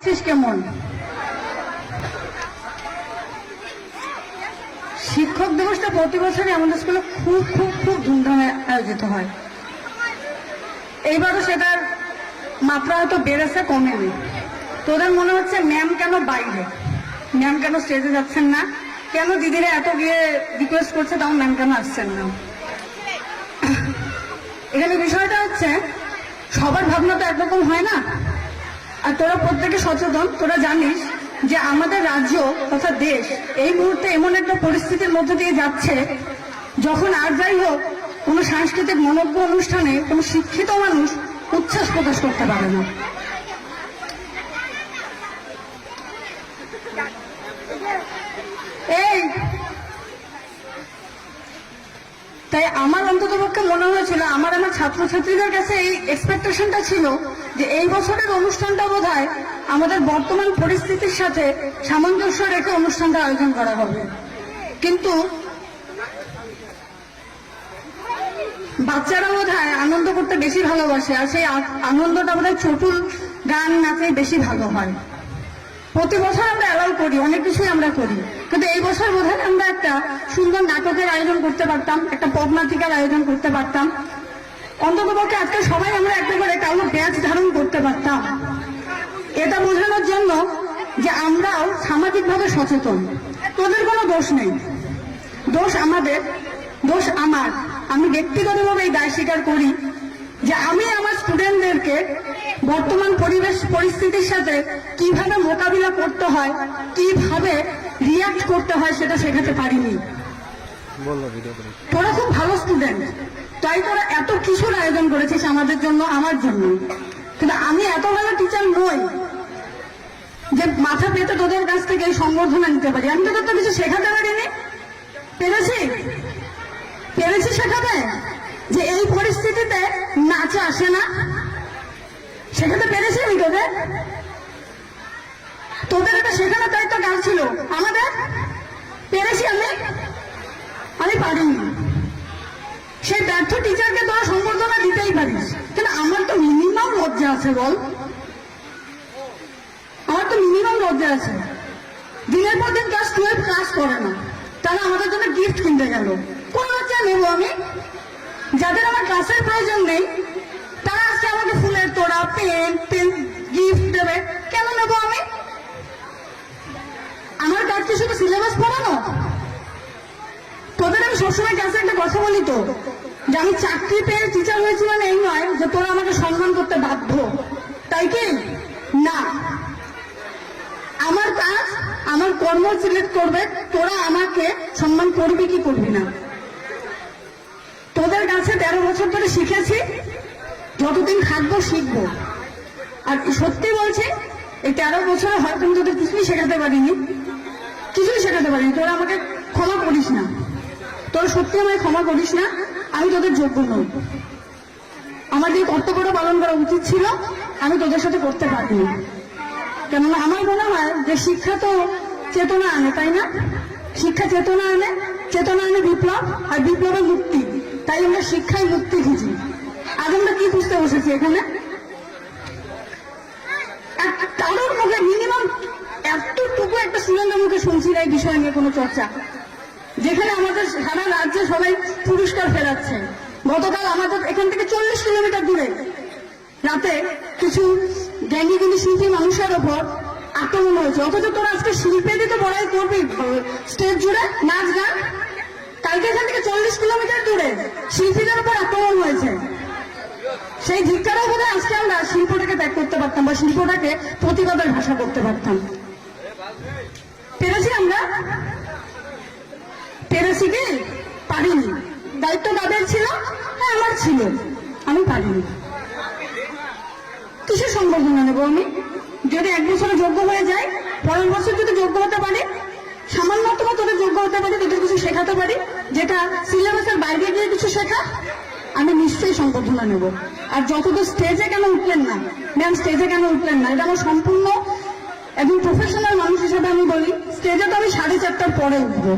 আছিস কেমন? শিক্ষক দিবসটা প্রতি বছরই আমাদের স্কুলে খুব খুব খুব ধুমধামে আয়োজিত হয়। এইবারও সেটার মাত্রা হয়তো বেড়েছে, কমেনি। তোদের মনে হচ্ছে ম্যাম কেন বাইরে? ম্যাম কেন স্টেজে যাচ্ছেন না? কেন দিদিরা এত গিয়ে রিকোয়েস্ট করছে, তাও ম্যাম কেন আসছেন না? এখানে বিষয়টা হচ্ছে, সবার ভাবনা তো একরকম হয় না। আর তোরা প্রত্যেকে সচেতন, তোরা জানিস যে আমাদের রাজ্য তথা দেশ এই মুহূর্তে এমন একটা পরিস্থিতির মধ্যে দিয়ে যাচ্ছে, যখন আর যাই হোক, কোনো সাংস্কৃতিক মনজ্ঞ অনুষ্ঠানে কোনো শিক্ষিত মানুষ উচ্ছ্বাস প্রকাশ করতে পারে না এই তাই আমার অন্তত পক্ষে মনে হয়েছিল, আমার আমার ছাত্রছাত্রীদের কাছে এই এক্সপেকটেশনটা ছিল যে এই বছরের অনুষ্ঠানটা বোধ আমাদের বর্তমান পরিস্থিতির সাথে সামঞ্জস্য রেখে অনুষ্ঠানটা আয়োজন করা হবে। কিন্তু বাচ্চারা বোধ আনন্দ করতে বেশি ভালোবাসে, আর সেই আনন্দটা বোধ চটুল গান নাচে বেশি ভালো হয়। প্রতি বছর আমরা অ্যালাউ করি, অনেক কিছুই আমরা করি। কিন্তু এই বছর বোধ আমরা একটা সুন্দর নাটকের আয়োজন করতে পারতাম, একটা পদ নাটিকার আয়োজন করতে পারতাম। অন্তত পক্ষে আজকে সবাই আমরা একটা করে কালো ব্যাচ ধারণ করতে পারতাম। এটা বোঝানোর জন্য যে আমরাও সামাজিকভাবে সচেতন। তোদের কোনো দোষ নেই। দোষ আমাদের, দোষ আমার। আমি ব্যক্তিগতভাবে এই দায় স্বীকার করি। যে আমি আমার স্টুডেন্টদেরকে বর্তমান পরিবেশ পরিস্থিতির সাথে কীভাবে মোকাবিলা করতে হয় কীভাবে রিয়াক্ট করতে হয় সেটা শেখাতে পারিনি। তোরা খুব ভালো স্টুডেন্ট তাই তোরা এত কিছুর আয়োজন করেছিস আমাদের জন্য আমার জন্য। কিন্তু আমি এত ভালো টিচার নই যে মাথা পেতে তোদের কাছ থেকে এই সম্বর্ধনা নিতে পারি। আমি তোদের তো কিছু শেখাতে পারিনি। পেরেছি পেরেছি শেখাতে? যে এই পরিস্থিতিতে নাচে আসে না শেখাতে পেরেছি আমি তোদের। তোদের এটা শেখানোর দায়িত্ব কার ছিল? আমাদের? পেরেছি আমি? আমি পারিনি। সেই ব্যর্থ টিচারকে তোরা সম্বর্ধনা দিতেই পারিস। কিন্তু আমার তো মিনিমাম লজ্জা আছে, বল। আমার তো মিনিমাম লজ্জা আছে। দিনের পর দিন ক্লাস টুয়েলভ ক্লাস করে না। তারা আমাদের জন্য গিফট কিনতে গেল। কোন লজ্জা নেব আমি? যাদের আমার ক্লাসের প্রয়োজন নেই, তারা আজকে আমাকে ফুলের তোড়া, পেন পেন গিফট দেবে। কেন নেব আমি? আমার কাজ কি শুধু সিলেবাস পড়ানো? তোদের আমি সবসময় কাছে একটা কথা বলি তো, যে আমি চাকরি পেয়ে টিচার হয়েছি মানে এই নয় যে তোরা আমাকে সম্মান করতে বাধ্য। তাই কি? না। আমার কাজ, আমার কর্ম সিলেক্ট করবে, তোরা আমাকে সম্মান করবি কি করবি না? তেরো বছর ধরে শিখেছি, যতদিন থাকব শিখব। আর সত্যি বলছি, এই তেরো বছরে হয়তো আমি তোদের কিছুই শেখাতে পারিনি। কিছুই শেখাতে পারিনি। তোরা আমাকে ক্ষমা করিস না। তোরা সত্যি আমায় ক্ষমা করিস না। আমি তোদের যোগ্য নই। আমার যে কর্তব্যটা পালন করা উচিত ছিল, আমি তোদের সাথে করতে পারিনি। কেননা আমার মনে হয় যে শিক্ষা তো চেতনা আনে, তাই না? শিক্ষা চেতনা আনে চেতনা আনে বিপ্লব, আর বিপ্লবের মুক্তি। তাই আমরা শিক্ষায় মুক্তি খুঁজি। আজ আমরা কি খুঁজতে বসেছি এখানে? কারোর মুখে মিনিমাম এতটুকু একটা স্টুডেন্টের মুখে শুনছি না এই বিষয় নিয়ে কোনো চর্চা। যেখানে আমাদের সারা রাজ্যে সবাই পুরস্কার ফেরাচ্ছে। গতকাল আমাদের এখান থেকে চল্লিশ কিলোমিটার দূরে। রাতে কিছু গ্যাঙ্গিগুলি শিল্পী মানুষের ওপর আক্রমণ হয়েছে। অথচ তোরা আজকে শিল্পে দিতে বড়াই করবি, স্টেজ জুড়ে নাচ গান? চল্লিশ কিলোমিটার দূরে। শিল্পীদের উপর আক্রমণ হয়েছে। সেই ধিক্কারেও বোধ আজকে আমরা শিল্পটাকে ত্যাগ করতে পারতাম বা শিল্পটাকে প্রতিবাদের ভাষা করতে পারতাম। পেরেছি আমরা? পেরেছি কি? পারিনি। দায়িত্ব কাদের ছিল? হ্যাঁ আমার ছিল। আমি পারিনি। কিসের সম্বর্ধনা নেব আমি? যদি এক বছরে যোগ্য হয়ে যায়, পরের বছর যদি যোগ্য হতে পারি সামান্যতম হতে পারি তাদের কিছু শেখাতে পারি, যেটা সিলেবাসের বাইরে গিয়ে কিছু শেখা, আমি নিশ্চয়ই সম্বর্ধনা নেব। আর যতদূর স্টেজে কেন উঠলেন না ম্যাম স্টেজে কেন উঠলেন না, এটা আমার সম্পূর্ণ একজন প্রফেশনাল মানুষ হিসেবে আমি বলি স্টেজে তো আমি সাড়ে চারটার পরে উঠবো।